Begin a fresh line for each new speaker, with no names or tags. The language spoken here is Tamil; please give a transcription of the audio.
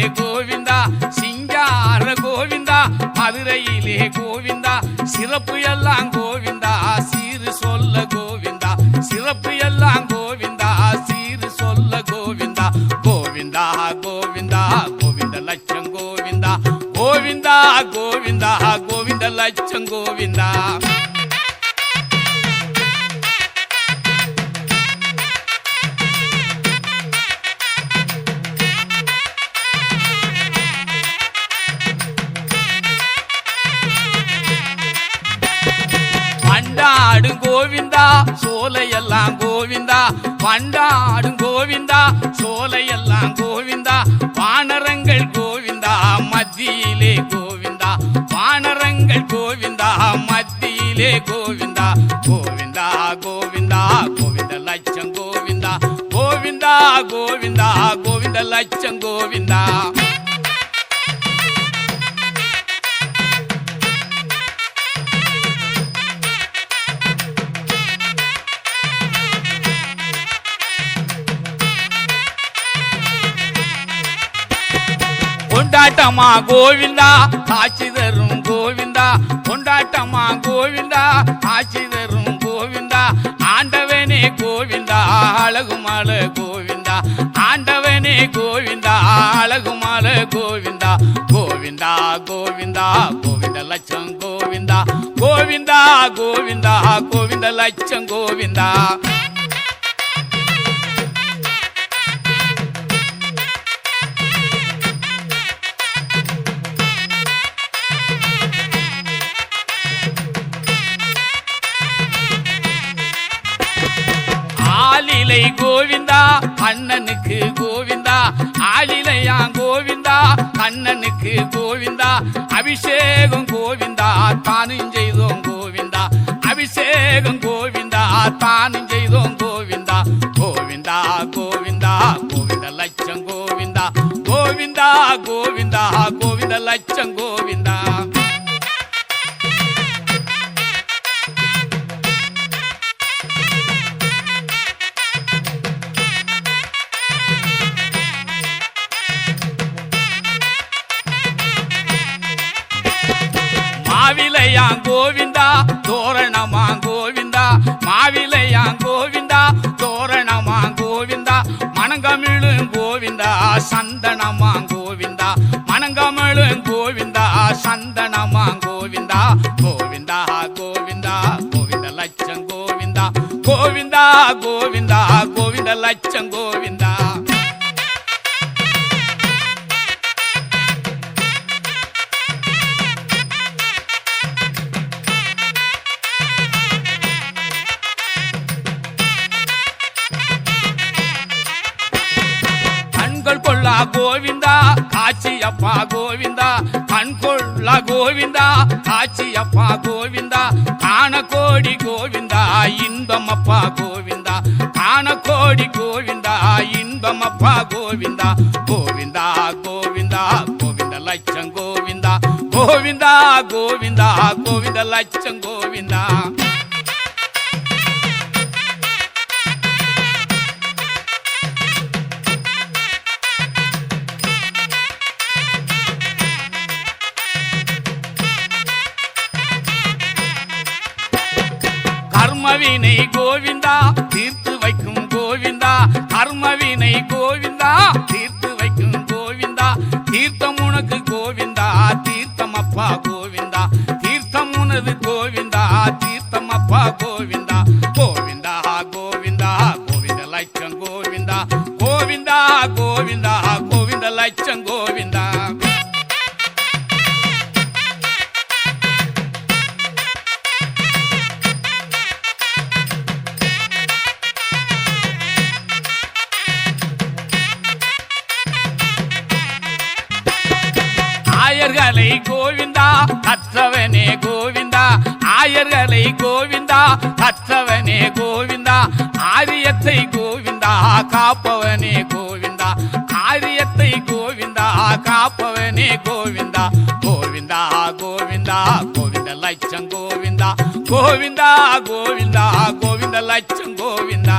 மதுரையிலே கோவிந்தா சிங்கார கோவிந்தா மதுரையிலே கோவிந்தா சிறப்பு எல்லாம் கோவிந்தா சீரு சொல்ல கோவிந்தா சிறப்பு எல்லாம் கோவிந்தா சீரு சொல்ல கோவிந்தா கோவிந்தா கோவிந்தா கோவிந்த லட்சம் கோவிந்தா கோவிந்தா கோவிந்தா கோவிந்த லட்சம் கோவிந்தா. பண்டாடும் கோவிந்தா சோலையெல்லாம் கோவிந்தா. பண்டாடும் கோவிந்தா சோலையெல்லாம் கோவிந்தா. வானரங்கள் கோவிந்தா மத்தியிலே கோவிந்தா. வானரங்கள் கோவிந்தா மத்தியிலே கோவிந்தா. கோவிந்தா கோவிந்தா கோவிந்த லட்சம் கோவிந்தா. கோவிந்தா கோவிந்தா கோவிந்த லட்சம் கோவிந்தா. கொண்டாட்டமா கோவிந்தா காட்சி தரும் கோவிந்தா. கொண்டாட்டமா கோவிந்தா காட்சி தரும் கோவிந்தா. ஆண்டவனே கோவிந்தா அழகுமால கோவிந்தா. ஆண்டவனே கோவிந்தா அழகுமால கோவிந்தா. கோவிந்தா கோவிந்தா கோவிந்த லட்சம் கோவிந்தா. கோவிந்தா கோவிந்தா கோவிந்த லட்சம் கோவிந்தா. ஆளிலை கோவிந்தா அண்ணனுக்கு கோவிந்தா. ஆளிலையா கோவிந்தா அண்ணனுக்கு கோவிந்தா. அபிஷேகம் கோவிந்தா தானும் செய்தோம் கோவிந்தா. அபிஷேகம் கோவிந்தா தானும் செய்தோம் கோவிந்தா. கோவிந்தா கோவிந்தா கோவிந்த லட்சம் கோவிந்தா. கோவிந்தா கோவிந்தா கோவிந்த லட்சம் கோவிந்தா. மாவிலையா கோவிந்தா தோரணமா கோவிந்தா மாவிலையா கோவிந்தா தோரணமா கோவிந்தா மணங்கமிழும் கோவிந்தா சந்தனமா கோவிந்தா மணங்கமிழும் கோவிந்தா சந்தனமா கோவிந்தா கோவிந்தா கோவிந்தா கோவிந்த லட்சம் கோவிந்தா கோவிந்தா கோவிந்தா கோவிந்த லட்சம் கண்கள் கொள்ளா கோவிந்தா காட்சி அப்பா கோவிந்தா கண் கொள்ளா கோவிந்தா காட்சி அப்பா கோவிந்தா காண கோடி கோவிந்தா இன்பம் அப்பா கோவிந்தா காண கோடி கோவிந்தா இன்பம் அப்பா கோவிந்தா கோவிந்தா கோவிந்தா கோவிந்த லட்சம் கோவிந்தா கோவிந்தா கோவிந்தா கோவிந்த லட்சம் கோவிந்தா கர்மவினை கோவிந்தா தீர்த்து வைக்கும் கோவிந்தா. கர்மவினை கோவிந்தா தீர்த்து வைக்கும் கோவிந்தா. தீர்த்தம் உனக்கு கோவிந்தா தீர்த்தம் அப்பா கோவிந்தா. தீர்த்தம் உனது கோவிந்தா தீர்த்தம் அப்பா கோவிந்தா. கோவிந்தா கோவிந்தா கோவிந்த லட்சம் கோவிந்தா. கோவிந்தா கோவிந்தா ஆயர்களை கோவிந்தா கற்றவனே கோவிந்தா. ஆயர்களை கோவிந்தா கற்றவனே கோவிந்தா. ஆரியத்தை கோவிந்தா காப்பவனே கோவிந்தா. ஆரியத்தை கோவிந்தா காப்பவனே கோவிந்தா. கோவிந்தா கோவிந்தா கோவிந்த லட்சம் கோவிந்தா. கோவிந்தா கோவிந்தா கோவிந்த லட்சம் கோவிந்தா.